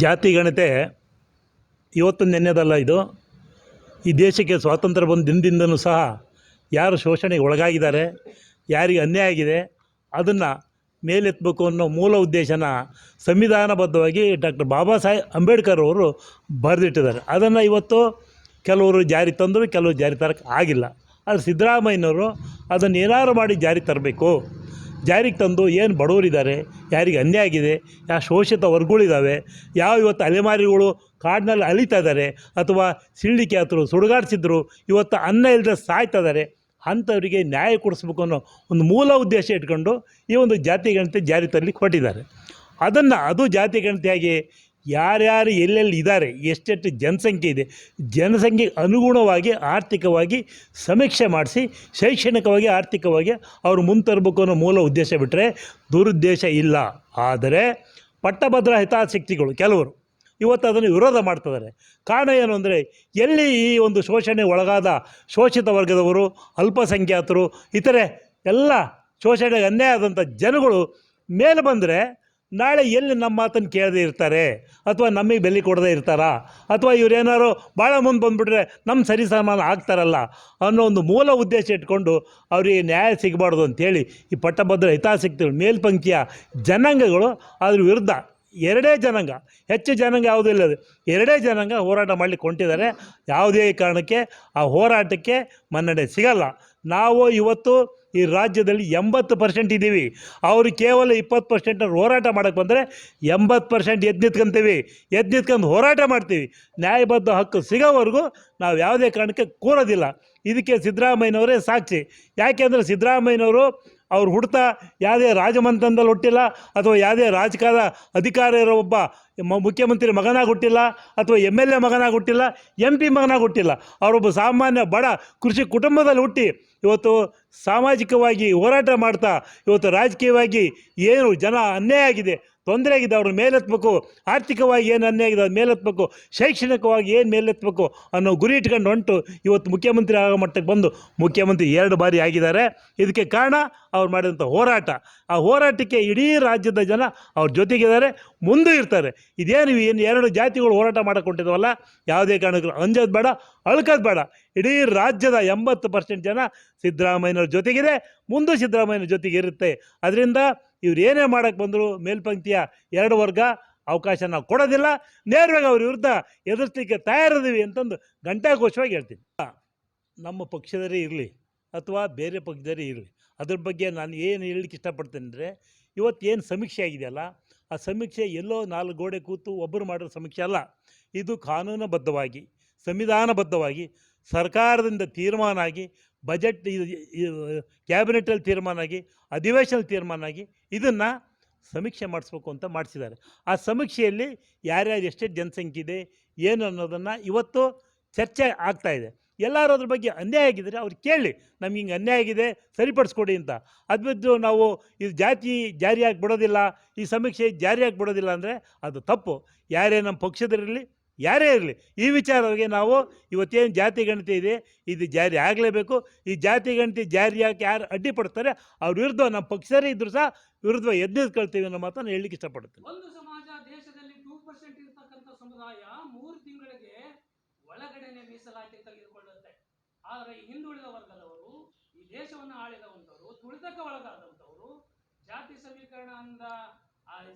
ಜಾತಿ ಗಣತೆ ಇವತ್ತು ನೆನ್ನೆದಲ್ಲ ಇದು. ಈ ದೇಶಕ್ಕೆ ಸ್ವಾತಂತ್ರ್ಯ ಬಂದ ದಿನದಿಂದನೂ ಸಹ ಯಾರು ಶೋಷಣೆಗೆ ಒಳಗಾಗಿದ್ದಾರೆ, ಯಾರಿಗೆ ಅನ್ಯಾಯ ಆಗಿದೆ, ಅದನ್ನು ಮೇಲೆತ್ತಬೇಕು ಅನ್ನೋ ಮೂಲ ಉದ್ದೇಶನ ಸಂವಿಧಾನಬದ್ಧವಾಗಿ ಡಾಕ್ಟರ್ ಬಾಬಾ ಸಾಹೇಬ್ ಅಂಬೇಡ್ಕರ್ ಅವರು ಬರೆದಿಟ್ಟಿದ್ದಾರೆ. ಅದನ್ನು ಇವತ್ತು ಕೆಲವರು ಜಾರಿ ತಂದರು, ಕೆಲವರು ಜಾರಿ ತರಕ್ಕೆ ಆಗಿಲ್ಲ. ಆದರೆ ಸಿದ್ದರಾಮಯ್ಯನವರು ಅದನ್ನು ಏನಾರು ಮಾಡಿ ಜಾರಿ ತರಬೇಕು. ಜಾರಿಗೆ ತಂದು, ಏನು ಬಡವರಿದ್ದಾರೆ, ಯಾರಿಗೆ ಅನ್ಯಾಯ ಆಗಿದೆ ಯಾವ ಶೋಷಿತ ವರ್ಗಗಳಿದ್ದಾವೆ, ಯಾವ ಇವತ್ತು ಅಲೆಮಾರಿಗಳು ಕಾಡಿನಲ್ಲಿ ಅಲಿತಾ ಇದ್ದಾರೆ, ಅಥವಾ ಸಿಳ್ಳಿಕೆ ಆತರು ಸುಡುಗಾಡಿಸಿದ್ರು, ಇವತ್ತು ಅನ್ನ ಇಲ್ಲದೆ ಸಾಯ್ತಾ ಇದ್ದಾರೆ, ಅಂಥವರಿಗೆ ನ್ಯಾಯ ಕೊಡಿಸ್ಬೇಕು ಅನ್ನೋ ಒಂದು ಮೂಲ ಉದ್ದೇಶ ಇಟ್ಕೊಂಡು ಈ ಒಂದು ಜಾತಿ ಗಣತಿ ಜಾರಿ ತರಲಿಕ್ಕೆ ಕೊಟ್ಟಿದ್ದಾರೆ ಅದನ್ನು ಅದು ಜಾತಿ ಗಣತಿಯಾಗಿ ಯಾರ್ಯಾರು ಎಲ್ಲೆಲ್ಲಿ ಇದ್ದಾರೆ, ಎಷ್ಟೆಷ್ಟು ಜನಸಂಖ್ಯೆ ಇದೆ ಜನಸಂಖ್ಯೆಗೆ ಅನುಗುಣವಾಗಿ ಆರ್ಥಿಕವಾಗಿ ಸಮೀಕ್ಷೆ ಮಾಡಿಸಿ, ಶೈಕ್ಷಣಿಕವಾಗಿ ಆರ್ಥಿಕವಾಗಿ ಅವರು ಮುಂತರಬೇಕು ಅನ್ನೋ ಮೂಲ ಉದ್ದೇಶ ಬಿಟ್ಟರೆ ದುರುದ್ದೇಶ ಇಲ್ಲ. ಆದರೆ ಪಟ್ಟಭದ್ರ ಹಿತಾಸಕ್ತಿಗಳು ಕೆಲವರು ಇವತ್ತು ಅದನ್ನು ವಿರೋಧ ಮಾಡ್ತಿದ್ದಾರೆ. ಕಾರಣ ಏನು ಅಂದರೆ, ಎಲ್ಲಿ ಈ ಒಂದು ಶೋಷಣೆ ಒಳಗಾದ ಶೋಷಿತ ವರ್ಗದವರು, ಅಲ್ಪಸಂಖ್ಯಾತರು, ಇತರೆ ಎಲ್ಲ ಶೋಷಣೆಗೆ ಅನ್ಯಾಯ ಆದಂಥ ಜನಗಳು ಮೇಲೆ ಬಂದರೆ ನಾಳೆ ಎಲ್ಲಿ ನಮ್ಮ ಮಾತನ್ನು ಕೇಳದೆ ಇರ್ತಾರೆ? ಅಥವಾ ನಮಗೆ ಬೆಲೆ ಕೊಡದೇ ಇರ್ತಾರಾ? ಅಥವಾ ಇವರೇನಾರು ಭಾಳ ಮುಂದೆ ಬಂದುಬಿಟ್ರೆ ನಮ್ಮ ಸರಿ ಸಮಾನ ಆಗ್ತಾರಲ್ಲ ಅನ್ನೋ ಒಂದು ಮೂಲ ಉದ್ದೇಶ ಇಟ್ಕೊಂಡು ಅವರಿಗೆ ನ್ಯಾಯ ಸಿಗಬಾರ್ದು ಅಂತೇಳಿ ಈ ಪಟ್ಟಭದ್ರ ಹಿತಾಸಕ್ತಿಗಳು ಮೇಲ್ಪಂಕ್ತಿಯ ಜನಾಂಗಗಳು ಅದ್ರ ವಿರುದ್ಧ ಎರಡೇ ಜನಾಂಗ, ಹೆಚ್ಚು ಜನಾಂಗ ಯಾವುದೂ ಇಲ್ಲ. ಎರಡೇ ಜನಾಂಗ ಹೋರಾಟ ಮಾಡಲಿಕ್ಕೆ ಹೊಂಟಿದ್ದಾರೆ. ಯಾವುದೇ ಕಾರಣಕ್ಕೆ ಆ ಹೋರಾಟಕ್ಕೆ ಮನ್ನಣೆ ಸಿಗಲ್ಲ. ನಾವು ಇವತ್ತು ಈ ರಾಜ್ಯದಲ್ಲಿ ಎಂಬತ್ತು ಪರ್ಸೆಂಟ್ ಇದ್ದೀವಿ. ಅವರು ಕೇವಲ ಇಪ್ಪತ್ತು ಪರ್ಸೆಂಟ್ ಹೋರಾಟ ಮಾಡಕ್ಕೆ ಬಂದರೆ ಎಂಬತ್ತು ಪರ್ಸೆಂಟ್ ಎದ್ದು ನಿಂತ್ಕೊಂತೀವಿ. ಎದ್ದು ನಿಂತ್ಕೊಂಡು ಹೋರಾಟ ಮಾಡ್ತೀವಿ. ನ್ಯಾಯಬದ್ಧ ಹಕ್ಕು ಸಿಗೋವರೆಗೂ ನಾವು ಯಾವುದೇ ಕಾರಣಕ್ಕೆ ಕೂರೋದಿಲ್ಲ. ಇದಕ್ಕೆ ಸಿದ್ದರಾಮಯ್ಯನವರೇ ಸಾಕ್ಷಿ. ಯಾಕೆಂದರೆ ಸಿದ್ದರಾಮಯ್ಯನವರು ಅವ್ರು ಹುಡ್ತಾ ಯಾವುದೇ ರಾಜಮಂತನದಲ್ಲಿ ಹುಟ್ಟಿಲ್ಲ ಅಥವಾ ಯಾವುದೇ ರಾಜಕಾರ ಅಧಿಕಾರ ಇರೋ ಒಬ್ಬ ಮುಖ್ಯಮಂತ್ರಿ ಮಗನಾಗಿ ಹುಟ್ಟಿಲ್ಲ ಅಥವಾ ಎಂ ಎಲ್ ಎ ಮಗನಾಗಿ ಹುಟ್ಟಿಲ್ಲ, ಎಂ ಪಿ ಮಗನಾಗಿ ಹುಟ್ಟಿಲ್ಲ. ಅವರೊಬ್ಬ ಸಾಮಾನ್ಯ ಬಡ ಕೃಷಿ ಕುಟುಂಬದಲ್ಲಿ ಹುಟ್ಟಿ ಇವತ್ತು ಸಾಮಾಜಿಕವಾಗಿ ಹೋರಾಟ ಮಾಡ್ತಾ, ಇವತ್ತು ರಾಜಕೀಯವಾಗಿ ಏನು ಜನ ಅನ್ಯಾಯ ಆಗಿದೆ ತೊಂದರೆ ಆಗಿದೆ, ಅವ್ರನ್ನ ಮೇಲೆತ್ತಬೇಕು ಆರ್ಥಿಕವಾಗಿ ಏನು ಅನ್ಯಾಯ ಆಗಿದೆ ಅದು ಮೇಲೆತ್ತಬೇಕು ಶೈಕ್ಷಣಿಕವಾಗಿ ಏನು ಮೇಲೆತ್ತಬೇಕು ಅನ್ನೋ ಗುರಿ ಇಟ್ಕೊಂಡು ಹೊಂಟು ಇವತ್ತು ಮುಖ್ಯಮಂತ್ರಿ ಆಗೋ ಮಟ್ಟಕ್ಕೆ ಬಂದು ಮುಖ್ಯಮಂತ್ರಿ ಎರಡು ಬಾರಿ ಆಗಿದ್ದಾರೆ. ಇದಕ್ಕೆ ಕಾರಣ ಅವ್ರು ಮಾಡಿದಂಥ ಹೋರಾಟ. ಆ ಹೋರಾಟಕ್ಕೆ ಇಡೀ ರಾಜ್ಯದ ಜನ ಅವ್ರ ಜೊತೆಗಿದ್ದಾರೆ, ಮುಂದೂ ಇರ್ತಾರೆ. ಇದೇನು ಏನು ಎರಡು ಜಾತಿಗಳು ಹೋರಾಟ ಮಾಡಿಕೊಂಡಿದ್ವಲ್ಲ ಯಾವುದೇ ಕಾರಣಕ್ಕೂ ಅಂಜೋದು ಬೇಡ, ಅಳ್ಕೋದು ಬೇಡ. ಇಡೀ ರಾಜ್ಯದ ಎಂಬತ್ತು ಪರ್ಸೆಂಟ್ ಜನ ಸಿದ್ದರಾಮಯ್ಯನವ್ರ ಜೊತೆಗಿದೆ, ಮುಂದೂ ಸಿದ್ದರಾಮಯ್ಯನ ಜೊತೆಗೆ ಇರುತ್ತೆ. ಅದರಿಂದ ಇವ್ರು ಏನೇ ಮಾಡೋಕ್ಕೆ ಬಂದರು ಮೇಲ್ಪಂಕ್ತಿಯ ಎರಡು ವರ್ಗ ಅವಕಾಶ ನಾವು ಕೊಡೋದಿಲ್ಲ. ನೇರವಾಗಿ ಅವ್ರ ವಿರುದ್ಧ ಎದುರಿಸಲಿಕ್ಕೆ ತಯಾರಿದ್ದೀವಿ ಅಂತಂದು ಘಂಟಾಘೋಷವಾಗಿ ಹೇಳ್ತೀನಿ. ನಮ್ಮ ಪಕ್ಷದವರೇ ಇರಲಿ ಅಥವಾ ಬೇರೆ ಪಕ್ಷದವರೇ ಇರಲಿ, ಅದ್ರ ಬಗ್ಗೆ ನಾನು ಏನು ಹೇಳಲಿಕ್ಕೆ ಇಷ್ಟಪಡ್ತೇನೆ ಅಂದರೆ ಇವತ್ತು ಏನು ಸಮೀಕ್ಷೆ ಆಗಿದೆಯಲ್ಲ, ಆ ಸಮೀಕ್ಷೆ ಎಲ್ಲೋ ನಾಲ್ಕು ಗೋಡೆ ಕೂತು ಒಬ್ಬರು ಮಾಡಿರೋ ಸಮೀಕ್ಷೆ ಅಲ್ಲ. ಇದು ಕಾನೂನುಬದ್ಧವಾಗಿ, ಸಂವಿಧಾನಬದ್ಧವಾಗಿ, ಸರ್ಕಾರದಿಂದ ತೀರ್ಮಾನ ಆಗಿ, ಬಜೆಟ್ ಕ್ಯಾಬಿನೆಟಲ್ಲಿ ತೀರ್ಮಾನ ಆಗಿ ಅಧಿವೇಶನ ತೀರ್ಮಾನ ಆಗಿ ಇದನ್ನು ಸಮೀಕ್ಷೆ ಮಾಡಿಸ್ಬೇಕು ಅಂತ ಮಾಡಿಸಿದ್ದಾರೆ. ಆ ಸಮೀಕ್ಷೆಯಲ್ಲಿ ಯಾರ್ಯಾರು ಎಷ್ಟೇ ಜನಸಂಖ್ಯೆ ಇದೆ ಏನು ಅನ್ನೋದನ್ನು ಇವತ್ತು ಚರ್ಚೆ ಆಗ್ತಾ ಇದೆ. ಎಲ್ಲರೂ ಅದ್ರ ಬಗ್ಗೆ ಅನ್ಯಾಯ ಆಗಿದ್ದರೆ ಅವ್ರು ಕೇಳಿ, ನಮ್ಗೆ ಹಿಂಗೆ ಅನ್ಯಾಯ ಆಗಿದೆ, ಸರಿಪಡಿಸ್ಕೊಡಿ ಅಂತ. ಅದು ನಾವು ಇದು ಜಾತಿ ಜಾರಿಯಾಗಿ ಬಿಡೋದಿಲ್ಲ, ಈ ಸಮೀಕ್ಷೆ ಜಾರಿಯಾಗಿ ಬಿಡೋದಿಲ್ಲ ಅಂದರೆ ಅದು ತಪ್ಪು. ಯಾರೇ ನಮ್ಮ ಪಕ್ಷದಲ್ಲಿರಲಿ ಯಾರೇ ಇರಲಿ, ಈ ವಿಚಾರವಾಗಿ ನಾವು ಇವತ್ತೇನು ಜಾತಿ ಗಣತಿ ಇದೆ, ಇದು ಜಾರಿ ಆಗಲೇಬೇಕು. ಈ ಜಾತಿ ಗಣತಿ ಜಾರಿಯಾಗಿ ಯಾರು ಅಡ್ಡಿಪಡ್ತಾರೆ, ಅವ್ರ ವಿರುದ್ಧ ನಮ್ಮ ಪಕ್ಷರೇ ಇದ್ದರೂ ಸಹ ವಿರುದ್ಧ ಎದ್ದು ನಿಂತ್ಕೊಳ್ತೀವಿ ಅನ್ನೋ ಮಾತನ್ನು ಹೇಳಲಿಕ್ಕೆ ಇಷ್ಟಪಡ್ತೀನಿ ಒಂದು ಸಮಾಜ ದೇಶದಲ್ಲಿ ಟೂ ಪರ್ಸೆಂಟ್ ಇರತಕ್ಕಂಥ ಸಮುದಾಯ ಮೂರು ತಿಂಗಳಿಗೆ ಒಳಗಡೆನೆ ಮೀಸಲಾತಿ ತೆಗೆದುಕೊಳ್ಳುತ್ತೆ. ಆದರೆ ಹಿಂದುಳಿದ ವರ್ಗದವರು, ಈ ದೇಶವನ್ನು ಆಳಿದವಂಥವರು, ತುಳಿತಕ್ಕೆ ಒಳಗಾದಂಥವರು ಜಾತಿ ಸಮೀಕರಣ ಅಂದ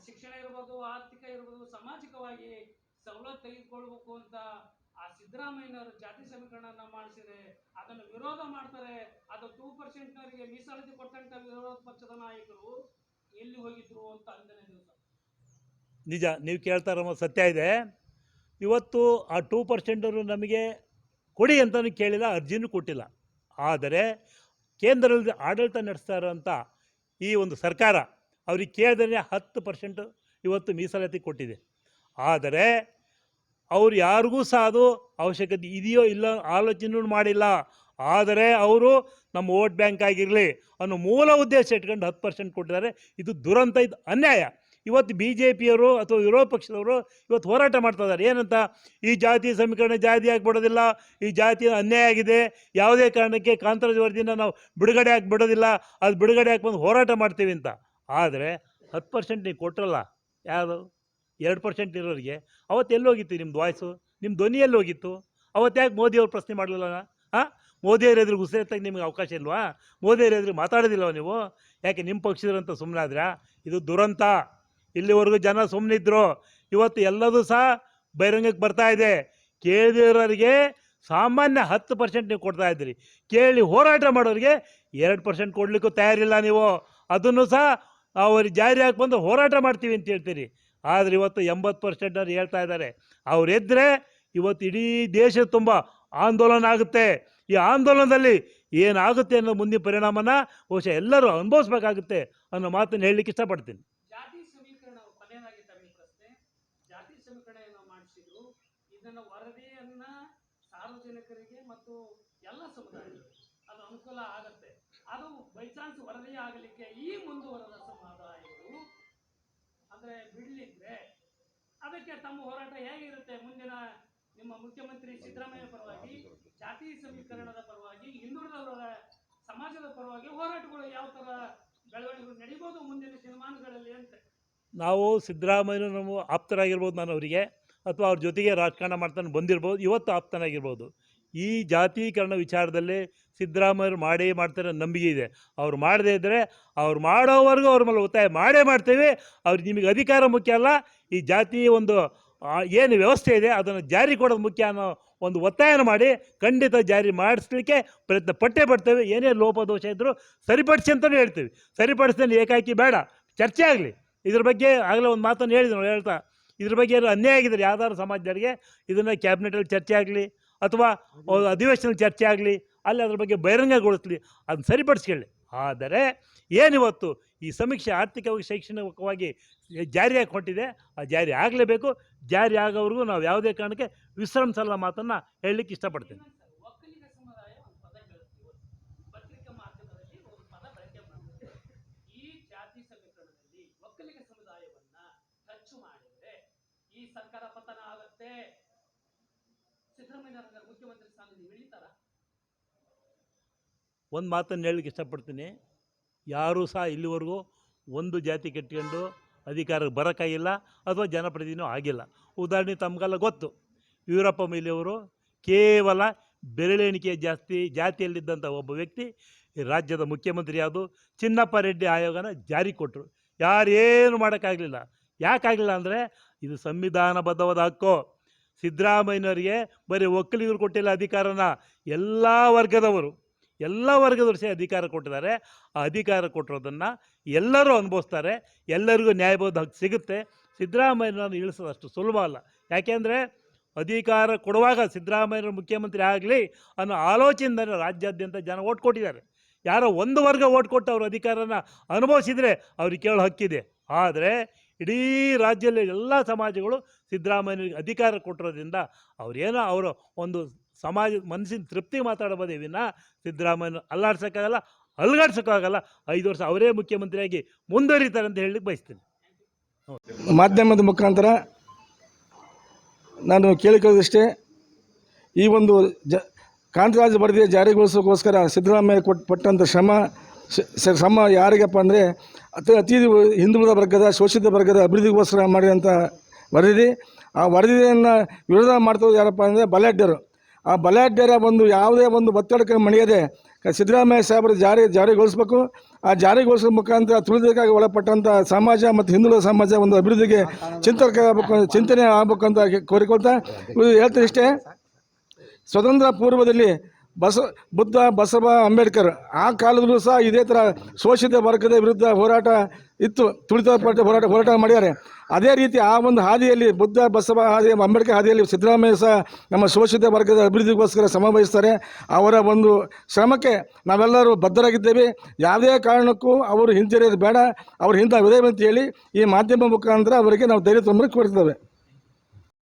ಶಿಕ್ಷಣ ಇರ್ಬೋದು, ಆರ್ಥಿಕ ಇರ್ಬೋದು, ಸಾಮಾಜಿಕವಾಗಿ ಸವಲತ್ತು ತೆಗೆದುಕೊಳ್ಬೇಕು ಅಂತ ಆ ಸಿದ್ದರಾಮಯ್ಯನವರು ಜಾತಿ ಸಮೀಕರಣನ ಮಾಡಿಸಿದೆ ಅದನ್ನು ವಿರೋಧ ಮಾಡ್ತಾರೆ. ಅದು ಟೂ ಪರ್ಸೆಂಟ್ನವರಿಗೆ ಮೀಸಲಾತಿ ಕೊಟ್ಟಂತ ವಿರೋಧ ಪಕ್ಷದ ನಾಯಕರು ಎಲ್ಲಿ ಹೋಗಿದ್ರು ಅಂತ ಅಂದನೆ ದಿವಸ. ನಿಜ, ನೀವು ಕೇಳ್ತಾ ಇರೋ ಸತ್ಯ ಇದೆ. ಇವತ್ತು ಆ ಟೂ ಪರ್ಸೆಂಟರು ನಮಗೆ ಕೊಡಿ ಅಂತಲೂ ಕೇಳಿಲ್ಲ, ಅರ್ಜಿನೂ ಕೊಟ್ಟಿಲ್ಲ. ಆದರೆ ಕೇಂದ್ರದಲ್ಲಿ ಆಡಳಿತ ನಡೆಸ್ತಾ ಇರೋಂಥ ಈ ಒಂದು ಸರ್ಕಾರ, ಅವ್ರಿಗೆ ಕೇಳಿದ್ರೆ ಹತ್ತು ಪರ್ಸೆಂಟ್ ಇವತ್ತು ಮೀಸಲಾತಿ ಕೊಟ್ಟಿದೆ. ಆದರೆ ಅವ್ರು ಯಾರಿಗೂ ಸಹ ಅದು ಅವಶ್ಯಕತೆ ಇದೆಯೋ ಇಲ್ಲ ಆಲೋಚನೆ ಮಾಡಿಲ್ಲ. ಆದರೆ ಅವರು ನಮ್ಮ ವೋಟ್ ಬ್ಯಾಂಕ್ ಆಗಿರಲಿ ಅನ್ನೋ ಮೂಲ ಉದ್ದೇಶ ಇಟ್ಕೊಂಡು ಹತ್ತು ಪರ್ಸೆಂಟ್ ಕೊಟ್ಟಿದ್ದಾರೆ. ಇದು ದುರಂತ, ಇದು ಅನ್ಯಾಯ. ಇವತ್ತು ಬಿ ಜೆ ಪಿಯವರು ಅಥವಾ ವಿರೋಧ ಪಕ್ಷದವರು ಇವತ್ತು ಹೋರಾಟ ಮಾಡ್ತಾ ಇದ್ದಾರೆ. ಏನಂತ? ಈ ಜಾತಿ ಸಮೀಕರಣ ಜಾತಿ ಆಗಿಬಿಡೋದಿಲ್ಲ. ಈ ಜಾತಿ ಅನ್ಯಾಯ ಆಗಿದೆ. ಯಾವುದೇ ಕಾರಣಕ್ಕೆ ಕಾಂತರಾಜ್ ವರದಿನ ನಾವು ಬಿಡುಗಡೆ ಆಗಿಬಿಡೋದಿಲ್ಲ. ಬಿಡೋದಿಲ್ಲ ಅದು ಬಿಡುಗಡೆ ಹಾಕಿ ಬಂದು ಹೋರಾಟ ಮಾಡ್ತೀವಿ ಅಂತ. ಆದರೆ ಹತ್ತು ಪರ್ಸೆಂಟ್ ನೀವು ಕೊಟ್ಟರಲ್ಲ ಯಾವುದು ಎರಡು ಪರ್ಸೆಂಟ್ ಇರೋರಿಗೆ. ಅವತ್ತು ಎಲ್ಲೋಗಿತ್ತು ನಿಮ್ಮ ವಾಯ್ಸು ನಿಮ್ಮ ಧ್ವನಿ ಎಲ್ಲಿ ಹೋಗಿತ್ತು. ಅವತ್ತು ಯಾಕೆ ಮೋದಿಯವ್ರು ಪ್ರಶ್ನೆ ಮಾಡಲಿಲ್ಲ? ಹಾಂ ಮೋದಿಯವ್ರ ಎದುರು ಉಸಿರೆತ್ತಾಗ ನಿಮಗೆ ಅವಕಾಶ ಇಲ್ವಾ? ಮೋದಿಯವ್ರ ಎದುರು ಮಾತಾಡೋದಿಲ್ವ ನೀವು? ಯಾಕೆ ನಿಮ್ಮ ಪಕ್ಷದಂತ ಆದ್ರಾ? ಇದು ದುರಂತ. ಇಲ್ಲಿವರೆಗೂ ಜನ ಸುಮ್ಮನಿದ್ರು ಇವತ್ತು ಎಲ್ಲದೂ ಸಹ ಬಹಿರಂಗಕ್ಕೆ ಬರ್ತಾ ಇದೆ. ಕೇಳಿದಿರೋರಿಗೆ ಸಾಮಾನ್ಯ ಹತ್ತು ಪರ್ಸೆಂಟ್ ನೀವು ಕೊಡ್ತಾ ಇದ್ದೀರಿ. ಕೇಳಿ ಹೋರಾಟ ಮಾಡೋರಿಗೆ ಎರಡು ಪರ್ಸೆಂಟ್ ಕೊಡಲಿಕ್ಕೂ ತಯಾರಿಲ್ಲ ನೀವು. ಅದನ್ನು ಸಹ ಅವ್ರಿಗೆ ಜಾರಿ ಹಾಕಿ ಬಂದು ಹೋರಾಟ ಮಾಡ್ತೀವಿ ಅಂತ ಹೇಳ್ತೀರಿ. ಆದರೆ ಇವತ್ತು ಎಂಬತ್ತು ಪರ್ಸೆಂಟ್ ಅವ್ರು ಹೇಳ್ತಾ ಇದ್ದಾರೆ. ಅವ್ರು ಎದ್ದರೆ ಇವತ್ತು ಇಡೀ ದೇಶ ತುಂಬ ಆಂದೋಲನ ಆಗುತ್ತೆ. ಈ ಆಂದೋಲನದಲ್ಲಿ ಏನಾಗುತ್ತೆ ಅನ್ನೋ ಮುಂದಿನ ಪರಿಣಾಮನ ಬಹುಶಃ ಎಲ್ಲರೂ ಅನುಭವಿಸ್ಬೇಕಾಗುತ್ತೆ ಅನ್ನೋ ಮಾತನ್ನು ಹೇಳಲಿಕ್ಕೆ ಇಷ್ಟಪಡ್ತೀನಿ. ಸಾರ್ವಜನಿಕರಿಗೆ ಮತ್ತು ಎಲ್ಲ ಸಮುದಾಯಗಳಿಗೆ ಅದು ಅನುಕೂಲ ಆಗತ್ತೆ. ಅದು ಬೈ ಚಾನ್ಸ್ ವರದಿ ಆಗಲಿಕ್ಕೆ ಈ ಮುಂದುವರೆದ ಸಮುದಾಯಗಳು ಅಂದ್ರೆ ಬಿಡ್ಲಿದ್ರೆ ಅದಕ್ಕೆ ತಮ್ಮ ಹೋರಾಟ ಹೇಗಿರುತ್ತೆ? ಮುಂದಿನ ನಿಮ್ಮ ಮುಖ್ಯಮಂತ್ರಿ ಸಿದ್ದರಾಮಯ್ಯ ಪರವಾಗಿ, ಜಾತಿ ಸಮೀಕರಣದ ಪರವಾಗಿ, ಹಿಂದುಳಿದವರ ಸಮಾಜದ ಪರವಾಗಿ ಹೋರಾಟಗಳು ಯಾವ ತರ ಬೆಳವಣಿಗೆಗಳು ನಡೀಬೋದು ಮುಂದಿನ ದಿನಮಾನಗಳಲ್ಲಿ ಅಂತ? ನಾವು ಸಿದ್ದರಾಮಯ್ಯ ನಮ್ಮ ಆಪ್ತರಾಗಿರ್ಬೋದು ನಾನು ಅವರಿಗೆ, ಅಥವಾ ಅವ್ರ ಜೊತೆಗೆ ರಾಜಕಾರಣ ಮಾಡ್ತಾನೆ ಬಂದಿರ್ಬೋದು, ಇವತ್ತು ಆಪ್ತನಾಗಿರ್ಬೋದು. ಈ ಜಾತೀಕರಣ ವಿಚಾರದಲ್ಲಿ ಸಿದ್ದರಾಮಯ್ಯರು ಮಾಡೇ ಮಾಡ್ತಾರೆ ನಂಬಿಕೆ ಇದೆ. ಅವ್ರು ಮಾಡದೇ ಇದ್ದರೆ ಅವ್ರು ಮಾಡೋವರೆಗೂ ಅವ್ರ ಮೇಲೆ ಒತ್ತಾಯ ಮಾಡೇ ಮಾಡ್ತೇವೆ. ಅವ್ರು ನಿಮಗೆ ಅಧಿಕಾರ ಮುಖ್ಯ ಅಲ್ಲ. ಈ ಜಾತಿ ಒಂದು ಏನು ವ್ಯವಸ್ಥೆ ಇದೆ, ಅದನ್ನು ಜಾರಿ ಕೊಡೋದು ಮುಖ್ಯ ಅನ್ನೋ ಒಂದು ಒತ್ತಾಯನ ಮಾಡಿ ಖಂಡಿತ ಜಾರಿ ಮಾಡಿಸ್ಲಿಕ್ಕೆ ಪ್ರಯತ್ನ ಪಟ್ಟೇ ಪಡ್ತೇವೆ. ಏನೇ ಲೋಪದೋಷ ಇದ್ದರೂ ಸರಿಪಡಿಸಿ ಅಂತಲೂ ಹೇಳ್ತೀವಿ. ಸರಿಪಡಿಸ್ದಲ್ಲಿ ಏಕಾಕಿ ಬೇಡ. ಚರ್ಚೆ ಆಗಲಿ. ಇದ್ರ ಬಗ್ಗೆ ಆಗಲೇ ಒಂದು ಮಾತನ್ನು ಹೇಳಿದ್ರು, ಹೇಳ್ತಾ. ಇದ್ರ ಬಗ್ಗೆ ಅನ್ಯಾಯ ಆಗಿದ್ದಾರೆ ಯಾವ್ದಾದ್ರು ಸಮಾಜದವರಿಗೆ ಇದನ್ನು ಕ್ಯಾಬಿನೆಟಲ್ಲಿ ಚರ್ಚೆ ಆಗಲಿ. ಅಥವಾ ಅಧಿವೇಶನ ಚರ್ಚೆ ಆಗಲಿ ಅಲ್ಲಿ ಅದ್ರ ಬಗ್ಗೆ ಬಹಿರಂಗಗೊಳಿಸಲಿ ಅದನ್ನು ಸರಿಪಡಿಸ್ಕೊಳ್ಳಿ. ಆದರೆ ಏನಿವತ್ತು ಈ ಸಮೀಕ್ಷೆ ಆರ್ಥಿಕವಾಗಿ ಶೈಕ್ಷಣಿಕವಾಗಿ ಜಾರಿಯಾಗಿ ಕೊಟ್ಟಿದೆ ಆ ಜಾರಿ ಆಗಲೇಬೇಕು. ಜಾರಿ ಆಗೋವರೆಗೂ ನಾವು ಯಾವುದೇ ಕಾರಣಕ್ಕೆ ವಿಶ್ರಮಿಸಲ್ಲ ಮಾತನ್ನು ಹೇಳಲಿಕ್ಕೆ ಇಷ್ಟಪಡ್ತೀನಿ. ಒಕ್ಕಲಿಗ ಸಮುದಾಯ ಒಂದು ಪದ ಕೇಳುತ್ತೀವಿ ಪತ್ರಿಕಾ ಮಾಧ್ಯಮದಲ್ಲಿ ಒಂದು ಪದ ಬಳಕೆ ಮಾಡ್ತಾರೆ ಈ ಜಾತಿ ಸಮೀಕರಣದಲ್ಲಿ ಒಕ್ಕಲಿಗ ಸಮುದಾಯವನ್ನ ಟಚ್ ಮಾಡಿದ್ರೆ ಈ ಸರ್ಕಾರ ಪತನ ಆಗುತ್ತೆ. ಒಂದು ಮಾತನ್ನು ಹೇಳಲಿಕ್ಕೆ ಇಷ್ಟಪಡ್ತೀನಿ. ಯಾರೂ ಸಹ ಇಲ್ಲಿವರೆಗೂ ಒಂದು ಜಾತಿ ಕಟ್ಕೊಂಡು ಅಧಿಕಾರಕ್ಕೆ ಬರೋಕ್ಕಾಗಿಲ್ಲ ಅಥವಾ ಜನಪ್ರತಿನಿಧಿನೂ ಆಗಿಲ್ಲ. ಉದಾಹರಣೆ ತಮಗೆಲ್ಲ ಗೊತ್ತು. ವೀರಪ್ಪ ಮೊಯ್ಲಿಯವರು ಕೇವಲ ಬೆರಳೆಣಿಕೆ ಜಾಸ್ತಿ ಜಾತಿಯಲ್ಲಿದ್ದಂಥ ಒಬ್ಬ ವ್ಯಕ್ತಿ, ರಾಜ್ಯದ ಮುಖ್ಯಮಂತ್ರಿ ಯಾವುದು ಚಿನ್ನಪ್ಪ ರೆಡ್ಡಿ ಆಯೋಗನ ಜಾರಿ ಕೊಟ್ಟರು ಯಾರೇನು ಮಾಡೋಕ್ಕಾಗಲಿಲ್ಲ. ಯಾಕಾಗಲಿಲ್ಲ ಅಂದರೆ ಇದು ಸಂವಿಧಾನಬದ್ಧವಾದ ಹಕ್ಕು. ಸಿದ್ದರಾಮಯ್ಯನವರಿಗೆ ಬರೀ ಒಕ್ಕಲಿಗರು ಕೊಟ್ಟಿಲ್ಲ ಅಧಿಕಾರನ ಎಲ್ಲ ವರ್ಗದವರು ಎಲ್ಲ ವರ್ಗದವರು ಸೇ ಅಧಿಕಾರ ಕೊಟ್ಟಿದ್ದಾರೆ. ಆ ಅಧಿಕಾರ ಕೊಟ್ಟಿರೋದನ್ನು ಎಲ್ಲರೂ ಅನುಭವಿಸ್ತಾರೆ. ಎಲ್ಲರಿಗೂ ನ್ಯಾಯಬೋಧ ಹಕ್ಕು ಸಿಗುತ್ತೆ. ಸಿದ್ದರಾಮಯ್ಯನನ್ನು ಇಳಿಸೋದು ಅಷ್ಟು ಸುಲಭ ಅಲ್ಲ. ಯಾಕೆಂದರೆ ಅಧಿಕಾರ ಕೊಡುವಾಗ ಸಿದ್ದರಾಮಯ್ಯನವರು ಮುಖ್ಯಮಂತ್ರಿ ಆಗಲಿ ಅನ್ನೋ ಆಲೋಚನೆಯಿಂದ ರಾಜ್ಯಾದ್ಯಂತ ಜನ ಓಟ್ ಕೊಟ್ಟಿದ್ದಾರೆ. ಯಾರೋ ಒಂದು ವರ್ಗ ಓಟ್ ಕೊಟ್ಟು ಅವ್ರ ಅಧಿಕಾರನ ಅನುಭವಿಸಿದರೆ ಅವ್ರಿಗೆ ಕೇಳೋ ಹಕ್ಕಿದೆ. ಆದರೆ ಇಡೀ ರಾಜ್ಯದಲ್ಲಿ ಎಲ್ಲ ಸಮಾಜಗಳು ಸಿದ್ದರಾಮಯ್ಯನಿಗೆ ಅಧಿಕಾರ ಕೊಟ್ಟಿರೋದ್ರಿಂದ ಅವರೇನೋ ಅವರು ಒಂದು ಸಮಾಜ ಮನಸ್ಸಿನ ತೃಪ್ತಿ ಮಾತಾಡಬೋದೇ ವಿನ ಸಿದ್ದರಾಮಯ್ಯನ ಅಲ್ಲಾಡ್ಸೋಕ್ಕಾಗಲ್ಲ ಅಲ್ಗಾಡ್ಸೋಕ್ಕಾಗಲ್ಲ ಐದು ವರ್ಷ ಅವರೇ ಮುಖ್ಯಮಂತ್ರಿಯಾಗಿ ಮುಂದುವರಿತಾರೆ ಅಂತ ಹೇಳಲಿಕ್ಕೆ ಬಯಸ್ತೀನಿ. ಮಾಧ್ಯಮದ ಮುಖಾಂತರ ನಾನು ಕೇಳಿಕೊಳ್ಳೋದಿಷ್ಟೇ, ಈ ಒಂದು ಜ ಕಾಂತರಾಜ ವರದಿ ಜಾರಿಗೊಳಿಸೋಕ್ಕೋಸ್ಕರ ಸಿದ್ದರಾಮಯ್ಯ ಕೊಟ್ಟು ಪಟ್ಟಂಥ ಶ್ರಮ ಶ್ರಮ ಯಾರಿಗಪ್ಪ ಅಂದರೆ ಅತಿ ಅತಿ ಹಿಂದುಳಿದ ವರ್ಗದ, ಶೋಷಿತ ವರ್ಗದ ಅಭಿವೃದ್ಧಿಗೋಸ್ಕರ ಮಾಡಿದಂಥ ವರದಿ ಆ ವರದಿಯನ್ನು ವಿರೋಧ ಮಾಡ್ತಿರೋದು ಯಾರಪ್ಪ ಅಂದರೆ ಬಲಾಢ್ಯರು ಆ ಬಲಾಢ್ಯರ ಒಂದು ಯಾವುದೇ ಒಂದು ಒತ್ತಡಕ್ಕೆ ಮಣಿಯದೆ ಸಿದ್ದರಾಮಯ್ಯ ಸಾಹೇಬರು ಜಾರಿ ಜಾರಿಗೊಳಿಸಬೇಕು. ಆ ಜಾರಿಗೊಳಿಸೋ ಮುಖಾಂತರ ತುಳಿದಕ್ಕಾಗಿ ಒಳಪಟ್ಟಂಥ ಸಮಾಜ ಮತ್ತು ಹಿಂದುಳಿದ ಸಮಾಜ ಒಂದು ಅಭಿವೃದ್ಧಿಗೆ ಚಿಂತಕ ಆಗಬೇಕು ಚಿಂತನೆ ಆಗಬೇಕು ಅಂತ ಕೋರಿಕೊಳ್ತಾ ಹೇಳ್ತೀನಿ ಇಷ್ಟೇ. ಸ್ವತಂತ್ರ ಪೂರ್ವದಲ್ಲಿ ಬಸ, ಬುದ್ಧ, ಬಸವ, ಅಂಬೇಡ್ಕರ್, ಆ ಕಾಲದಲ್ಲೂ ಸಹ ಇದೇ ಥರ ಶೋಷಿತ ವರ್ಗದ ವಿರುದ್ಧ ಹೋರಾಟ ಇತ್ತು, ತುಳಿತ ಪಟ್ಟ ಹೋರಾಟ ಹೋರಾಟ ಮಾಡ್ಯಾರೆ. ಅದೇ ರೀತಿ ಆ ಒಂದು ಹಾದಿಯಲ್ಲಿ ಬುದ್ಧ, ಬಸವ ಹಾದಿ, ಅಂಬೇಡ್ಕರ್ ಹಾದಿಯಲ್ಲಿ ಸಿದ್ದರಾಮಯ್ಯ ಸಹ ನಮ್ಮ ಶೋಷಿತ ವರ್ಗದ ಅಭಿವೃದ್ಧಿಗೋಸ್ಕರ ಶ್ರಮ ವಹಿಸ್ತಾರೆ. ಅವರ ಒಂದು ಶ್ರಮಕ್ಕೆ ನಾವೆಲ್ಲರೂ ಬದ್ಧರಾಗಿದ್ದೇವೆ. ಯಾವುದೇ ಕಾರಣಕ್ಕೂ ಅವರು ಹಿಂಜರಿಯೋದು ಬೇಡ. ಅವ್ರ ಹಿಂದೆ ಅಂತ ಹೇಳಿ ಈ ಮಾಧ್ಯಮ ಮುಖಾಂತರ ಅವರಿಗೆ ನಾವು ಧೈರ್ಯ ತುಂಬ ಕೋರ್ತೇವೆ